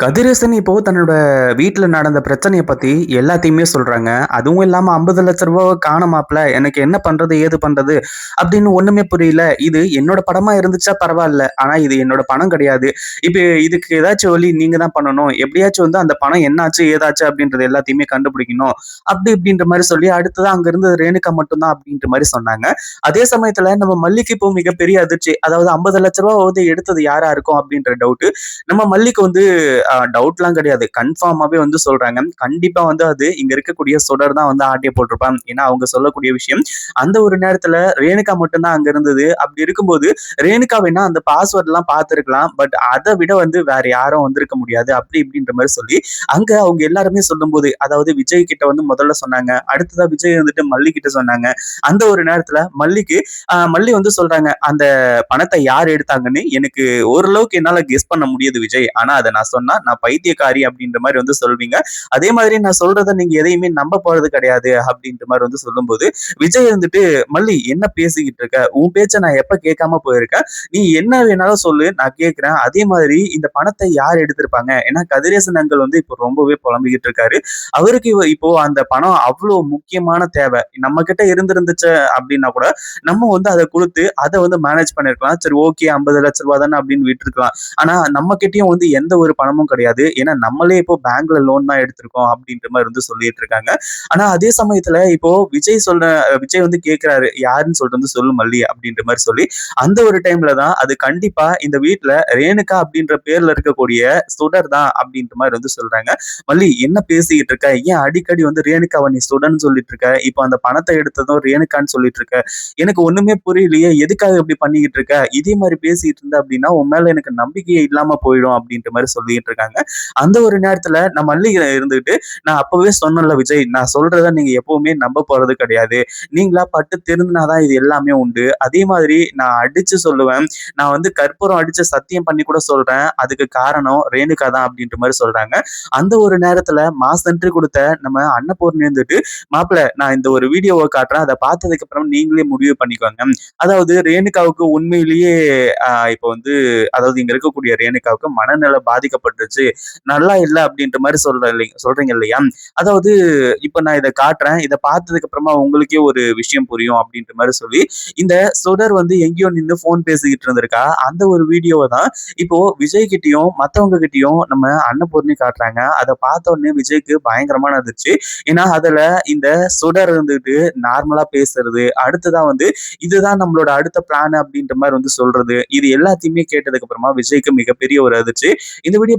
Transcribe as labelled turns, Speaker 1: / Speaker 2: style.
Speaker 1: கதிரேசன் இப்போ தன்னோட வீட்டில் நடந்த பிரச்சனையை பத்தி எல்லாத்தையுமே சொல்றாங்க. அதுவும் இல்லாம ரூ. 50,00,000 காணோமாப்ல. எனக்கு என்ன பண்றது? ஏது பண்றது? அப்படின்னு ஒண்ணுமே புரியல. இது என்னோட படமா இருந்துச்சா பரவாயில்ல ஆனா இது என்னோட பணம் கிடையாது. இப்போ இதுக்கு ஏதாச்சும் வழி நீங்க தான் பண்ணணும். எப்படியாச்சும் வந்து அந்த பணம் என்னாச்சு? ஏதாச்சு? அப்படின்றது எல்லாத்தையுமே கண்டுபிடிக்கணும். அப்படி இப்படின்ற மாதிரி சொல்லி அடுத்ததான் அங்க இருந்து ரேணுகா மட்டும்தான் அப்படின்ற மாதிரி சொன்னாங்க. அதே சமயத்துல நம்ம மல்லிக்கு இப்போ மிகப்பெரிய அதிர்ச்சி. அதாவது ஐம்பது லட்ச ரூபா வந்து எடுத்தது யாரா இருக்கும்? அப்படின்ற டவுட்டு. நம்ம மல்லிக்கு வந்து டவுட்லாம் கிடையாது. கன்ஃபார்மாவே வந்து சொல்றாங்க. கண்டிப்பா வந்து அது இங்க இருக்கக்கூடிய சுடர் தான் வந்து ஆட்டிய போட்டிருப்பான். ஏன்னா, அவங்க சொல்லக்கூடிய விஷயம். அந்த ஒரு நேரத்துல ரேணுகா மட்டும்தான் அங்கே அங்க இருந்தது. அப்படி இருக்கும்போது ரேணுகா வேணா அந்த பாஸ்வேர்ட்லாம் பார்த்துருக்கலாம் பட் அதை விட வந்து வேற யாரும் வந்திருக்க முடியாது. அப்படி இப்படின்ற மாதிரி சொல்லி, அங்க அவங்க எல்லாருமே சொல்லும்போது, அதாவது விஜய் கிட்ட வந்து முதல்ல சொன்னாங்க. அடுத்ததா விஜய் வந்துட்டு மல்லி கிட்ட சொன்னாங்க. அந்த ஒரு நேரத்துல மல்லிக்கு மல்லி வந்து சொல்றாங்க, "அந்த பணத்தை யார் எடுத்தாங்கன்னு எனக்கு ஓரளவுக்கு என்னால கெஸ் பண்ண முடியுது விஜய். ஆனா அதை நான் சொன்னா நான் பைத்தியக்காரி அப்படின்ற மாதிரி வந்து சொல்வீங்க. அதே மாதிரி நான் சொல்றத நீங்க எதையுமே நம்ப போறது கிடையாது அப்படின்ற மாதிரி வந்து சொல்லும்போது விஜய் வந்துட்டு மல்லி என்ன பேசிக்கிட்டு இருக்க? உன் பேச்ச நான் எப்ப கேட்காம போயிருக்கேன்? நீ என்ன வேணாலும் சொல்லு நான் கேட்கிறேன். அதே மாதிரி இந்த பணத்தை யார் எடுத்திருப்பாங்க? ஏன்னா கதிரேசன் அங்கல் வந்து இப்போ ரொம்பவே புலம்பிக்கிட்டு இருக்காரு. அவருக்கு இப்போ அந்த பணம் அவ்வளவு முக்கியமான தேவை. நம்ம கிட்ட இருந்திருந்துச்சு அப்படின்னா கூட நம்ம வந்து அதை கொடுத்து அதை வந்து மேனேஜ் பண்ணிருக்கலாம். சரி ஓகே ஐம்பது லட்ச ரூபா தானே அப்படின்னு விட்டுருக்கலாம். ஆனா நம்ம கிட்டயும் வந்து எந்த ஒரு பணமும் கிடையாது. ஏன்னா நம்மளே இப்போ பேங்க்ல லோன் தான் எடுத்திருக்கோம் அப்படின்ற மாதிரி வந்து சொல்லிட்டு இருக்காங்க. ஆனா அதே சமயத்துல இப்போ விஜய் சொல்ற விஜய் வந்து கேக்குறாரு யாருன்னு சொல்லிட்டு வந்து சொல்லு மல்லி அப்படின்ற மாதிரி சொல்லி அந்த ஒரு டைம்ல தான் அது கண்டிப்பா இந்த வீட்ல ரேணுகா அப்படின்ற பேர்ல இருக்கக்கூடிய சுடர் தான் அப்படின்ற மாதிரி வந்து சொல்றாங்க. மல்லி என்ன பேசிக்கிட்டு இருக்க? ஏன் அடிக்கடி வந்து ரேணுகாவை நீ சுடன்னு சொல்லிட்டு இருக்க? இப்போ அந்த பணத்தை எடுத்ததும் ரேணுகான்னு சொல்லிட்டு இருக்க. எனக்கு ஒண்ணுமே புரியலையே எதுக்காக இப்படி பண்ணிக்கிட்டு இருக்க? இதே மாதிரி பேசிட்டு இருந்த அப்படின்னா உன் மேல எனக்கு நம்பிக்கையே இல்லாம போயிடும் அப்படின்ற மாதிரி சொல்லிட்டு இருக்காங்க. அந்த ஒரு நேரத்துல நான் மல்லிகை இருந்துகிட்டு நான் அப்பவே சொன்னேன்ல விஜய் நான் சொல்றத நீங்க எப்பவுமே நம்ப போறது கிடையாது. நீங்களா பட்டு திருந்தினாதான் இது எல்லாமே உண்டு. அதே மாதிரி நான் அடிச்சு சொல்லுவேன். நான் வந்து கற்பூரம் அடிச்சு சத்தியம் பண்ணி கூட சொல்றேன். அதுக்கு காரணம் ரேணுகா தான் அப்படின்ற மாதிரி சொல்றாங்க. அந்த ஒரு நேரத்துல மாஸ் கொடுத்த நம்ம அன்னபூர்ணி இருந்துட்டு மாப்பிள்ள நான் இந்த ஒரு வீடியோவை காட்டுறேன். அதை பார்த்ததுக்கு அப்புறம் நீங்களே முடிவு பண்ணிக்கோங்க. அதாவது ரேணுகாவுக்கு உண்மையிலேயே ஆஹ் இப்போ வந்து அதாவது இங்க இருக்கக்கூடிய ரேணுகாவுக்கு மனநிலை இருந்துச்சு நல்லா இல்ல அப்படின்ற மாதிரி சொல்ற இல்லைங்க சொல்றீங்க இல்லையா? அதாவது இப்போ நான் இதை காட்டுறேன். இதை பார்த்ததுக்கு அப்புறமா உங்களுக்கே ஒரு விஷயம் புரியும் அப்படின்ற மாதிரி சொல்லி இந்த சுடர் வந்து எங்கேயோ நின்று ஃபோன் பேசிக்கிட்டு இருந்திருக்கா? அந்த ஒரு வீடியோவை தான் இப்போ விஜய் கிட்டயும் மற்றவங்க கிட்டயும் நம்ம அன்னபூர்ணி காட்டுறாங்க. அதை பார்த்த உடனே விஜய்க்கு பயங்கரமான இருந்துச்சு ஏன்னா அதுல இந்த சுடர் இருந்துட்டு நார்மலா பேசுறது அடுத்ததா வந்து இதுதான் நம்மளோட அடுத்த பிளான் அப்படின்ற மாதிரி வந்து சொல்றது இது எல்லாத்தையுமே கேட்டதுக்கு அப்புறமா விஜய்க்கு மிகப்பெரிய ஒரு அதிர்ச்சி. இந்த வீடியோ